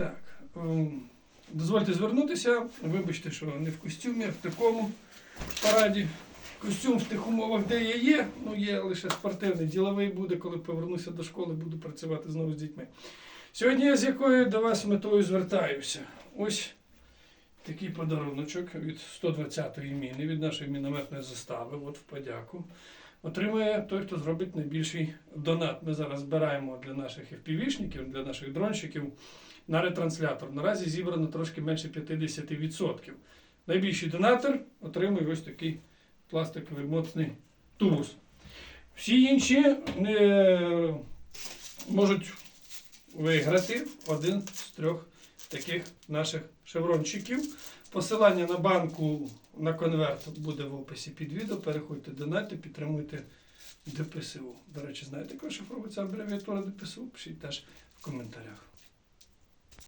Так. ем, Дозвольте звернутися. Вибачте, що не в костюмі, а в такому параді. Костюм в тих умовах, де я є, ну є лише спортивний, діловий буде, коли повернуся до школи, буду працювати знову з дітьми. Сьогодні я з якою до вас метою звертаюся. Ось такий подаруночок від 120-ї міни, від нашої мінометної застави, от в подяку. Отримує той, хто зробить найбільший донат. Ми зараз збираємо для наших FPV-шників, для наших дронщиків на ретранслятор. Наразі зібрано трошки менше 50%. Найбільший донатор отримує ось такий пластиковий моцний тубус. Всі інші е, можуть виграти один з трьох таких наших шеврончиків. Посилання на банку на конверт буде в описі під відео. Переходьте, донатьте, підтримуйте ДПСУ. До речі, знаєте, як шифровується абревіатура ДПСУ? Пишіть теж в коментарях.